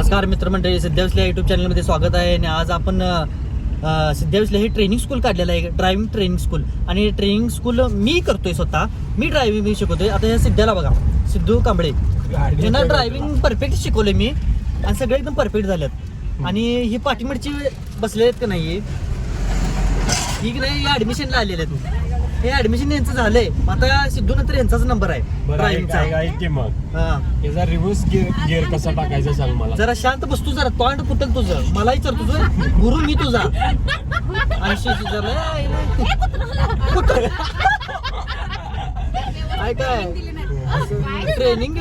नमस्कार मित्रमंडळी सिद्धाविसल्या युट्यूब चॅनलमध्ये स्वागत आहे आणि आज आपण अ, सिद्धाविसल्या हे ट्रेनिंग स्कूल काढलेलं आहे ड्रायव्हिंग ट्रेनिंग स्कूल आणि ट्रेनिंग स्कूल मी करतोय स्वतः. मी ड्रायव्हिंग मी शिकवतोय. आता हे सिद्धाला बघा. सिद्धू कांबळे. यांना ड्रायव्हिंग परफेक्ट शिकवले मी. आणि सगळे एकदम परफेक्ट झालेत. आणि ही पाठीमडची बसले आहेत का नाही? ही की नाही ऍडमिशनला आलेले आहेत. हे ऍडमिशन यांचं झालंय. मग आता सिद्धू नंतर यांचाच नंबर आहे. बरं ऐक ड्रायव्हिंगचा ऐक- ऐक की मग? हा. याचा रिव्हर्स गिअर गिअर कसा टाकायचा सांग मला. जरा शांत बस तू जरा तोंड फुटल तुझं. मला विचार तुझं. गुरु मी तुझा? काय? काय ट्रेनिंग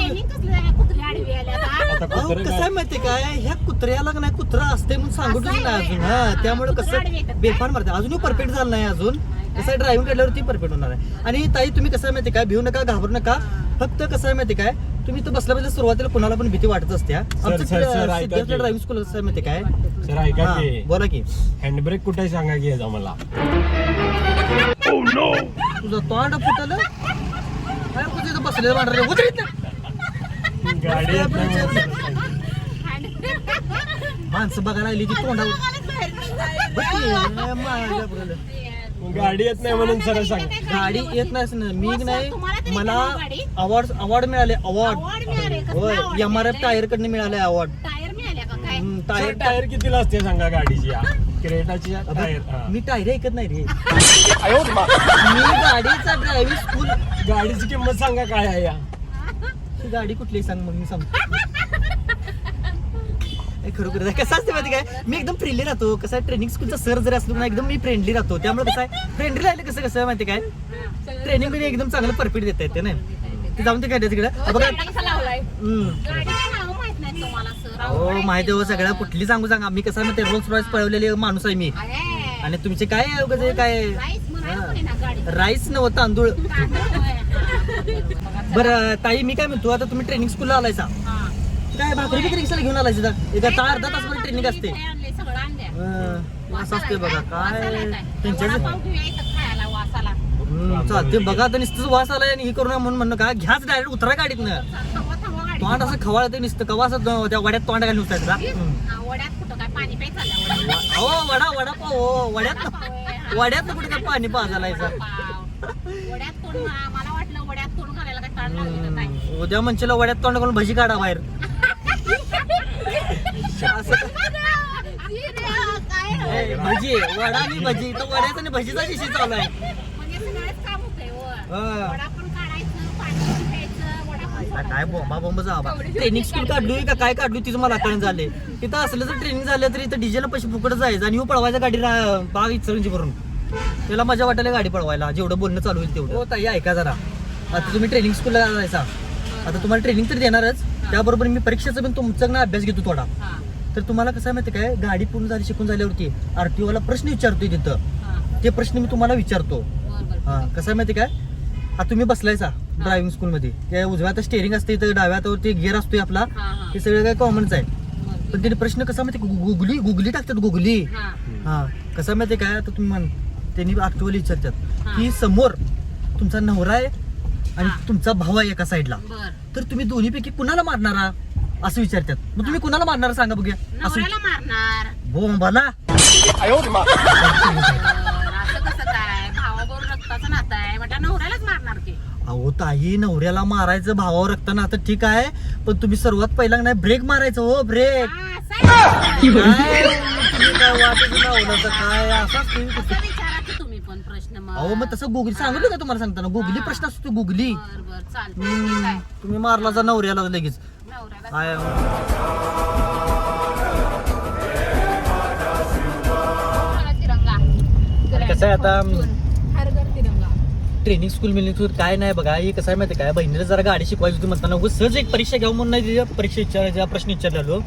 आता अहो, कुत्रं कसं आहे काय? माहितीये काय? ह्या कुत्र्याला का नाही कुत्रा असते म्हणून आहे नाही अजून? हा त्यामुळे कसं बेफान मारते अजूनही परफेक्ट झालं नाही अजून. कसं ड्रायव्हिंग काढल्यावरती परफेक्ट होणार आहे. आणि ताई तुम्ही कसं आहे माहिती काय भिऊ नका घाबरू नका. फक्त कसं आहे माहिती काय? तुम्ही तर बसल्या बसल्या सुरुवातीला कुणाला पण भीती वाटत असते हा. आमचं सर, सर, ऐका की. ड्रायव्हिंग स्कूल कसं आहे माहिती काय? सर ऐका हा, की. बोला की. हँडब्रेक कुठे आहे सांगा की याचा मला. तुझं तोंड फुटलं? काय कुठे इथं बसलेलं. गाडी येत नाही म्हणून. माणसं बघायला आली ती तोंडावर. बघ की, ए, बरोबर. गाडी येत नाही म्हणून सर सांग. गाडी येत नाही नाही. मी मग नाही मला? अवॉर्ड अवॉर्ड मिळाले अवॉर्ड होय एम आर एफ? टायर कडनं मिळाले अवॉर्ड टायर मिळाल्या का? काय? सर, टायर टायर कितीला असते सांगा गाडीची या? क्रेटाची या टायर हा. मी टायर ऐकत नाही रे. मी गाडीचा ड्रायव्हिंग स्कूल गाडीची किंमत सांगा काय आहे या? ही? गाडी कुठली सांग मग मी सांग खरोखर कसं असते माहिती काय? मी एकदम फ्रेंडली राहतो. कसं आहे ट्रेनिंग स्कूलचा सर जरी असलो ना एकदम मी फ्रेंडली राहतो. त्यामुळे कसं आहे फ्रेंडली राहिले कसं कसं माहिती काय? ट्रेनिंगमध्ये एकदम चांगलं परफेक्ट देता येते ना ते जाऊन ते काय तिकडे बघा. तुम्हाला सर हो माहिती हो सगळ्या कुठली सांगू सांगा. मी कसं माहिती रोल्स रॉयस पळवलेले माणूस आहे मी. आणि तुमचे काय हे काय? राईस नव्हतं तांदूळ. तांदूळ. बरं ताई मी काय म्हणतो आता तुम्ही ट्रेनिंग स्कूलला आलायसा. हा. काय भाकरी बिकरी कशाला घेऊन आलायचा एक आता अर्धा तास ट्रेनिंग असते. असं असते बघा. काय हम्म, चालते बघा आता नुसतंच वास आलाय आणि हे करू नका म्हणून म्हणणं का? घ्याच डायरेक्ट उतरा गाडीतनं. तोंड असं खवाळ ते नुसतं कवा असं द- त्या वड्यात तोंड घालून उतरायचं हा, वड्यात? हो वडा वडा पाव हो वड्यात. वड्यात कुठे काय पाणी वडापाव. वड्यात तोंड मा- मला वाटलं वड्यात तोंड घालायला काय ताण लागली का काय? उद्या म्हणशील वड्यात तोंड घालून भजी काढा बाहेर. भजी वडा आणि भजी. तो वड्याचा आणि भजीचा विषय चालू आहे. म्हणजे सगळंच काम होतंय वर. वडा पण काढायचं पाणी पण प्यायचं वडा पण आता काय बोंबा बोंब जावा ट्रेनिंग स्कूल काढली का? काय काढली तिचं मला कळण झाले तिथं असलं तर ट्रेनिंग झालं तरी इथं डिझेल पैसे फुकट जायचं आणि हो पळवायचा गाडी बाग इचलंची भरून त्याला मजा वाटायला गाडी पळवायला. जेवढं बोलणं चालू होईल तेवढं. हो ताई ऐका जरा. आता तुम्ही ट्रेनिंग स्कूलला जायचा. आता तुम्हाला ट्रेनिंग तर देणारच. त्याबरोबर मी परीक्षेचा पण तुमचा ना अभ्यास घेतो थोडा. हा, तर तुम्हाला कसं आहे माहिती काय? गाडी पूर्ण झाली शिकून झाल्यावरती RTO ला प्रश्न विचारतोय तिथं. ते प्रश्न मी तुम्हाला विचारतो. हा कसं आहे माहिती काय? आता तुम्ही बसलायचा ड्रायव्हिंग स्कूल मध्ये. त्या उजव्या हातात स्टेअरिंग असते इथं डाव्या हातावर ते गिअर असतोय आपला. हा, सगळं काय कॉमनच आहे. पण त्याने प्रश्न कसा माहिती गुगली गुगली टाकतात गुगली. हा, कसं माहिती काय? आता तुम्ही म्हण त्यांनी ऍक्च्युअली विचारतात. की समोर तुमचा नवरा आहे आणि. तुमचा भाऊ आहे एका साईडला. तर तुम्ही दोन्हीपैकी कुणाला मारणारा? असं विचारतात. मग तुम्ही कुणाला मारणार सांगा बघूया. असं नवऱ्याला मारणार. बोंबाला? बर, असं कसं काय? भावाबरोबर रक्ताचं नातं आहे. म्हटलं नवऱ्यालाच मारणार की. अहो ताई नवऱ्याला मारायचं भावावर रक्ताना आता ठीक आहे पण तुम्ही सर्वात पहिला नाही ब्रेक मारायचं हो ब्रेक हा, असं आहे. काय तुम्ही तर असं असतं असं कुठं. विचारा की तुम्ही पण प्रश्न मग. अहो मग तसं गुगली सांगितलं का तुम्हाला सांगताना? गुगली प्रश्न असतो तो गुगली. बर बर चालतंय ठीक हम्म, आहे तुम्ही मारला जा नवऱ्याला लगेच. तिरंगा कसं आहे आता ट्रेनिंग स्कूल मिळून स्कूल काय नाही बघा हे कसं आहे माहिती काय बहिणीला जरा गाडी शिकवायची होती म्हणताना उगाच सहज एक परीक्षा घ्यावं म्हणून नाही तिच्या परीक्षा विचारायचा प्रश्न विचारलेलो.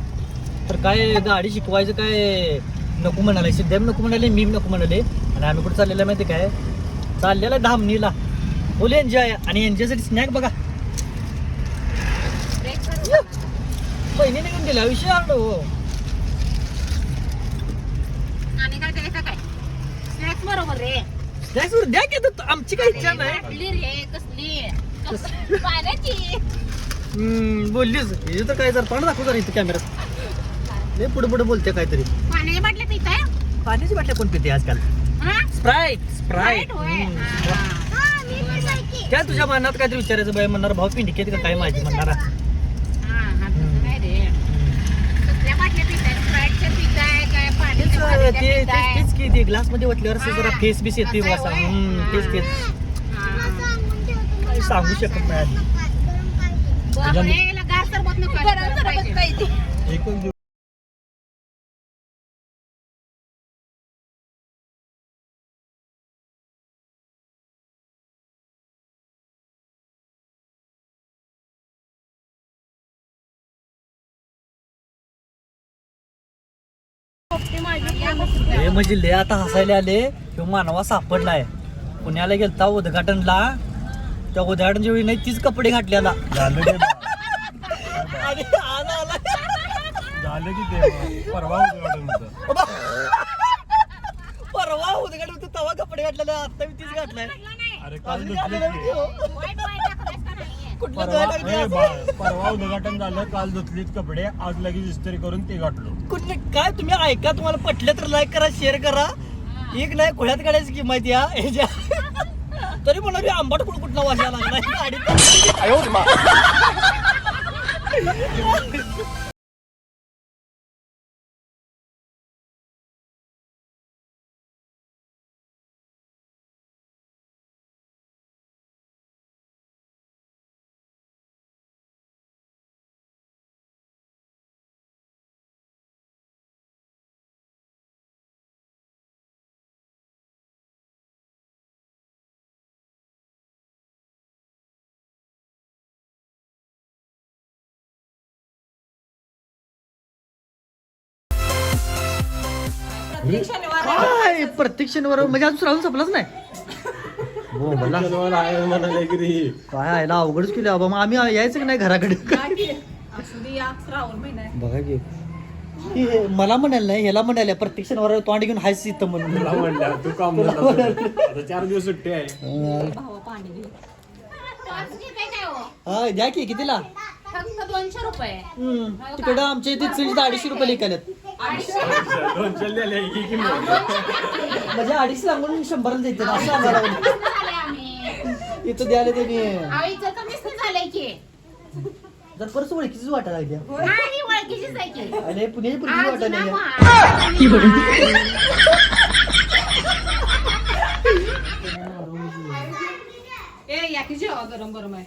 तर काय गाडी शिकवायचं काय? नको म्हणाले. सिद्ध्या नको म्हणाले मी नको म्हणाले. आणि आम्ही कुठे चाललेलं माहिती काय? चाललेला धामणीला. बोल एन्जॉय आणि एन्जॉयसाठी स्नॅक बघा ब्रेक करू बहिणीने घेऊन दिला विषय हो. आणि काय द्यायचं काय? स्नॅक्स बरोबर रे. स्नॅक्स वर द्या की आता, आमची काही इच्छा नाही. बाटली रे कसली? कसली? पाण्याची. हम्म, बोललीच. हे तर काय जर तोंड दाखव जरा इथं कॅमेऱ्यात लय पुढे पुढे बोलते काहीतरी. पिताय? पाण्याची बाटल्या कोण पिते आजकाल? हा? Sprite Sprite. काय तुझ्या मनात काहीतरी विचारायचं बाई म्हणणार भाऊ पिंडिकेत का काय माहिती म्हणणार हा, हा, तसं नाही रे. कसल्या बाटल्या पिताय स्प्राईटच्या पिताय काय ते तेच की ते ग्लासमध्ये ओतल्यावर असं जरा. फेस बीस येते? हम्म, तेच तेच. काही सांगू शकत नाही आधी. हे सरबत नको गरम पाहिजे. एकच म्हणजे लय आता हसायला आले किंवा मानवा सापडलाय. पुण्याला गेलता उद्घाटनला. त्या उद्घाटन वेळी नाही तीच कपडे घातल्याला झालं की आणि आज आला. झालं की ते. परवा उद्घाटन होतं. परवा उद्घाटन होतं तेव्हा कपडे घातलेले आता मी तीच घातलाय. अरे काल की वाईट टाकलंयस का नाहीये? कुठलं परवा धुवायला ए, लागलं? बा- परवा उद्घाटन झालं काल धुतलीत कपडे आज लगेच इस्त्री करून ते घातलो. कुठलं काय तुम्ही ऐका तुम्हाला पटलं तर लाईक करा शेअर करा. एक नाही खोळ्यात काढायची किंमत या. ह्याच्या तरी म्हणा मी आंबट कुठ कुठला वाजायला गाडीत काय? प्रत्येक शनिवार म्हणजे अजून श्रावण संपलाच नाही? हो मला म्हणाले की रे. काय आहे? ना अवघडच केली बाबा मग आम्ही यायचं की नाही घराकडे? बघा की. ही हे- मला म्हणाल नाही ह्याला म्हणाल्या प्रत्येक शनिवार तोंड घेऊन हायच इथं म्हणून. तुला म्हणलं तू काम आता चार दिवस सुट्टी आहे. हो? हा द्या की कितीला? फक्त दोनशे रुपये. हम्म, तिकडं आमच्या इथे चीज अडीचशे रुपये लिकाल्यात दोनशे दिले की किंमत. म्हणजे अडीचशे सांगून शंभराला देते असं सांगायला लागलं. झाले आम्ही. इथं द्यायला त्यांनी. आईचं झालंय की. जर परत ओळखीचीच वाटायला लागली. नाही ओळखीचीच आहे की. आणि पुण्याची ना लागली. ए या की जेवा गरम गरम आहे.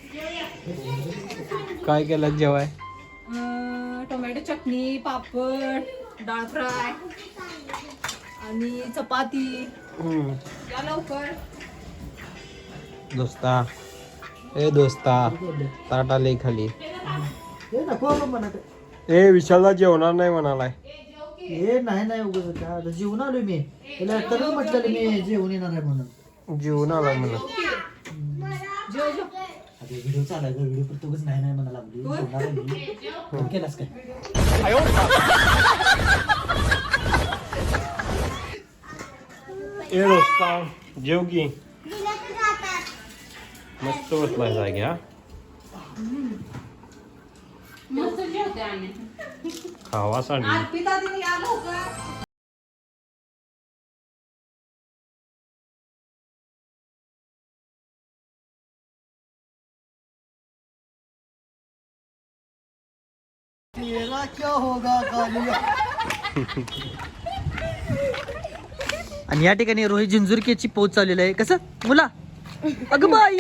काय केलं जेवाय? अं, टोमॅटो चटणी पापड. डाळ फ्राय आणि चपाती. या लवकर. दोस्ता. ए दोस्ता ताटा लई खाली. हे नको बाबा म्हणत ए विशालला जेवणार नाही म्हणालाय. हे नाही नाही उगाच आता. जेवून आलोय मी. म्हटलं मी जेवून येणार आहे म्हणून. जेवून आला म्हणा जेव जेव आता व्हिडिओ चालाय व्हिडिओ पण नाही नाही म्हणायला लागली. जेवणार आहे मी. फोन केलास काय? ए दोस्ता जेव की मस्त बसलाय जाग्या मस्त जेवते आम्ही खावा सांडी अर्पिता दिदी या लवकर मेरा क्या होगा कालिया आणि या ठिकाणी रोहित जिंजुरकेची पोच चाललेली आहे. कसं? मुला? अगं बाई!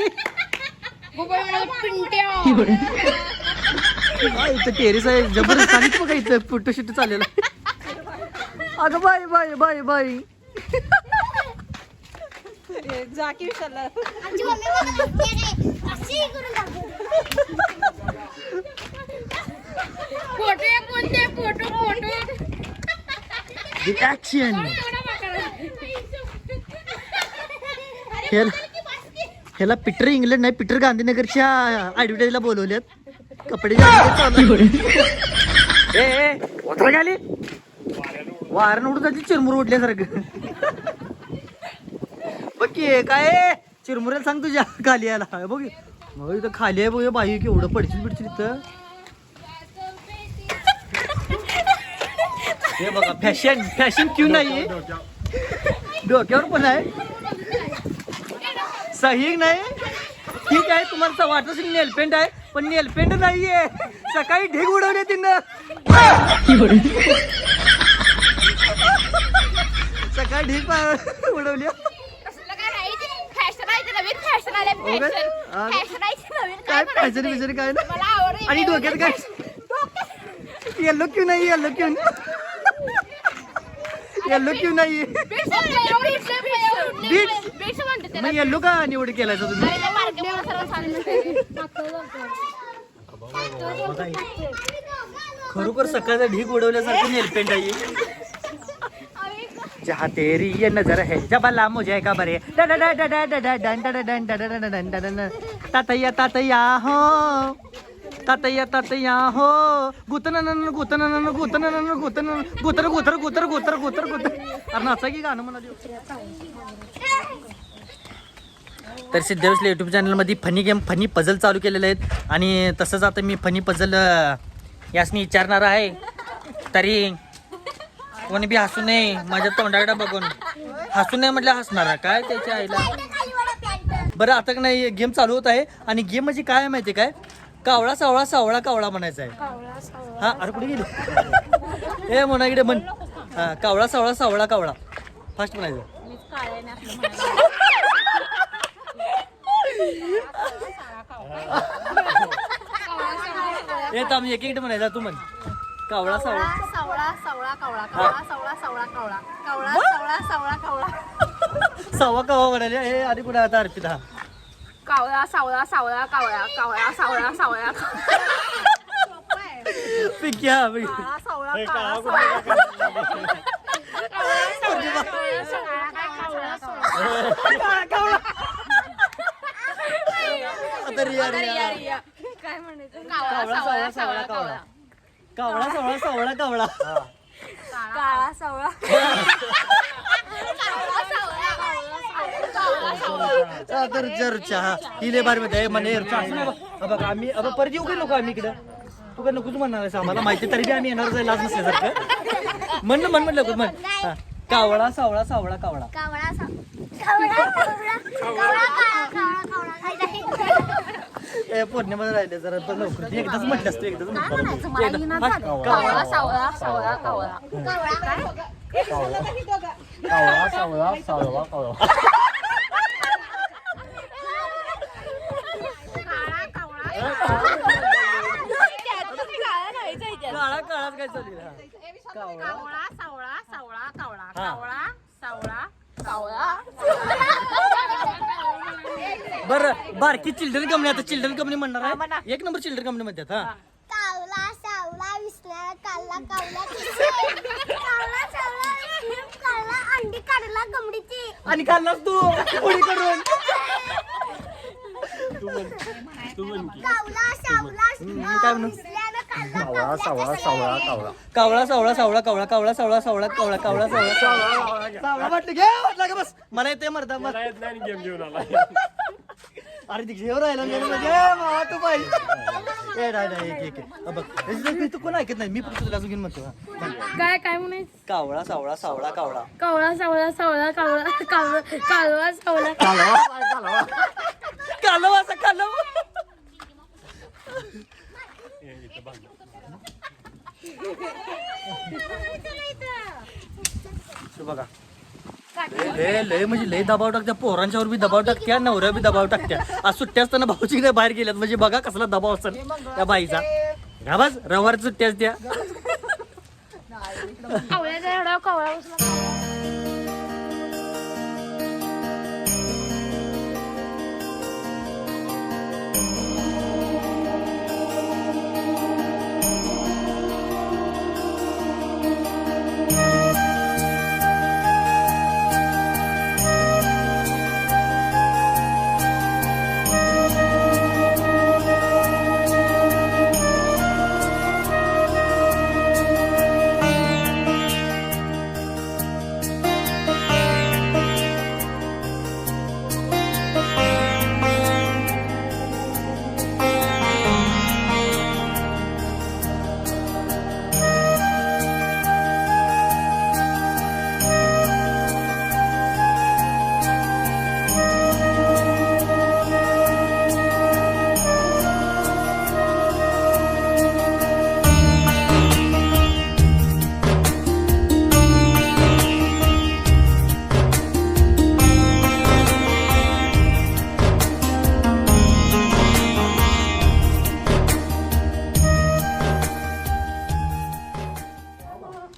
इथं टेरेस आहे जबरदस्त. आणि बघा इथं फोटोशूट चाललेला आहे. अगं बाई बाई बाई बाई. जा की विशालला फोटो ह्याला पीटर इंग्लंड नाही पीटर गांधीनगरच्या ऍडव्हर्टाईजला बोलवल्यात कपडे ए ए उतरा वारण उडून जायची चिरमुर उठल्यासारखं बघ की काय आहे? चिरमुऱ्याला सांग तुझ्या खाली याला बघ मग इथं खाली आहे बघ बाई केवढं पडशील पिडशील इथं. हे बघा फॅशन फॅशन क्यू नाही. डोक्यावर पण आहे. सही नाही? ठीक आहे तुम्हाला वाटत असेल नेलपेंट आहे पण नेलपेंट नाहीये. सकाळी ढीग उडवले तिनं. सकाळी ढीग उडवली. काय? फॅशन नवीन काय? बिशन ना आणि डोक्यात काय? येल्लो क्यू नाही येल्लो क्यू येल्लो क्यू नाही. बीट्स मग येल्लो का निवड तुम्ही सांगितलं. खरोखर सकाळचा ढीक उडवल्यासारखं नेलपेंट आहे जहा तेरी ये नजर है जबला मुझे खबर है डा डा डा डा डा डा डा डन डा डा डन डा डा डा डा डन डा डा डन. तातय्या तातय्या हो तातय्या तातय्या हो गुतन गुतन गुतन गुतन गुतर गुतर गुतर गुतर गुतर गुतर अरे नाचा की गाणं म्हणा तर सिद्धेवसले यूट्यूब चॅनलमध्ये फनी गेम फनी पझल चालू केलेले आहेत. आणि तसंच आता मी फनी पझल यासनी विचारणार आहे. तरी कोणी बी हसू नये माझ्या तोंडाकडे बघून. हसू नये म्हटलं हसणार आहे. काय त्याच्या आईला? बरं आता का नाही गेम चालू होत आहे. आणि गेम म्हणजे काय माहिती आहे काय? कावळा सावळा सावळा कावळा म्हणायचा आहे. हा अरे कुठे गेलो? ए म्हणा इकडे म्हण. हा कावळा सावळा सावळा कावळा. फास्ट म्हणायचं. ए थांब एक एक म्हणायचा तू म्हण. कावळा सावळा. सावळा सावळा कावळा कावळा सावळा सावळा कावळा. कावळा सावळा सावळा कावळा. सव्वा कावा म्हणाले. हे आधी कुठे आता अर्पिता? कावळा सावळा सावळा कावळा कावळा सावळा सावळा. पिक्या. काळा सावळा हे काळा काळा सावळा. आता रिया रिया कावळा सावळा सावळा कावळा कावळा सावळा सावळा कावळा काळा सावळा आता रुचा रुचा हा ही लय भारी मध्ये म्हणे रुचा असं नाही बा. हा बघा आम्ही अब परत येऊ की नको आम्ही इकडं तू काय नकोच म्हणणार आहेस आम्हाला माहिती तरी बी आम्ही येणार जाईल लाज नसल्यासारखं म्हण ना, म्हण म्हण लवकर म्हण हा. कावळा सावळा सावळा कावळा कावळा सा- कावळा कावळा कावळा कावळा ए पौर्णिमा राहिले जरा पण लवकर ती एकदाच म्हटलंस तू एकदाच म्हटलं कावळा सावळा सावळा कावळा कावळा सावळा सावळा कावळा काळा काळाच काय चालू आहे? कावळा सावळा सावळा कावळा हा. कावळा सावळा कावळा बरं बारकी चिल्ड्रन कंपनी आता चिल्ड्रन कंपनी म्हणणार आहे. एक नंबर चिल्ड्रन कंपनी कावला अंडी काढला कोंबडीची आणि खाल्लास तू पोळी करून कावळा सावळा काय म्हणू? कावळा सावळा सावळा कावळा कावळा सावळा सावळा कावळा कावळा सावळा सावळा. कावळा कावळा सावळा. सावळा वाटलं घे वाटलं का बस. मला येते मरता मग मला येत नाही गेम घेऊन आला. अरे ती घेऊन राहिला मी म्हणजे. मावा तू पाहिजे ए नाही नाही एक एक एक. बघ मी तू कोण ऐकत नाही मी फक्त तुला अजून घेऊन म्हणतो हा. म्हण. काय काय म्हणायचं? कावळा सावळा सावळा कावळा. कावळा सावळा सावळा कावळा कावळा कालवा सावळा. कालव असं कालव. बघा. लय लय म्हणजे लय दबाव टाकत्या. पोरांच्यावर बी दबाव टाकत्या नवऱ्या बी दबाव टाकत्या. आज सुट्ट्या असताना भाऊची इकडे बाहेर गेल्यात म्हणजे बघा कसला दबाव असेल त्या बाईचा. बस रविवार सुट्ट्या असत्या.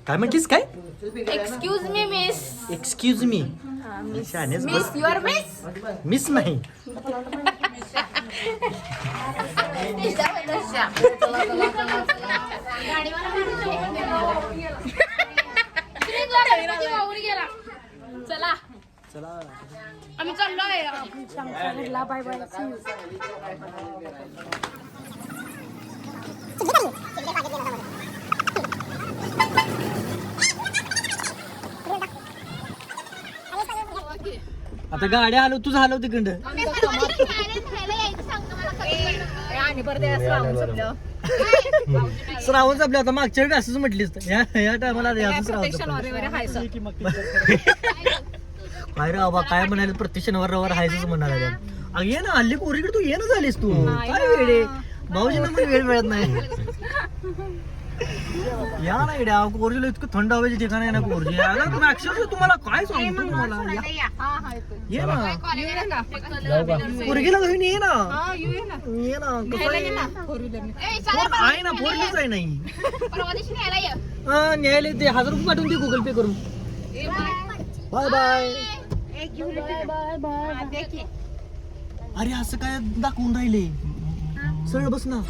काय म्हटलीस काय? Excuse me miss excuse me शानेच miss your miss miss नाही. चला. चला. आम्ही चाललोय आता गाड्या आलो तुझं आलो तिकडं. आणि ते श्रावण संपलं श्रावण आता मागच्या वेळी असंच म्हटलीस तर. या या टायमाला याचं श्रावण प्रत्येक संपलं. शनिवारी वगैरे हाय सर. काय रे बाबा काय म्हणाले? प्रत्येक शनिवार रविवार हायच म्हणाले अगं ये ना हल्ली पोरीकडे तू ये ना झालीस तू. काय वेळ आहे? भाऊजींना पण वेळ मिळत नाही. या ना इड्या कोरजीला इतकं थंड हवेचे ठिकाण आहे ना कोरजी. अगं तुम्ही अक्षरशः तुम्हाला काय सांगतो तुम्हाला? या. ये. ना. पोरगीला घेऊन ये ना. ये ना. कसं आहे? ना. फोरलीच आहे नाही हा, न्यायला ते हजार रुपये पाठवून दे गुगल पे करून. बाय. बाय अरे असं काय दाखवून राहिले? सरळ बस ना.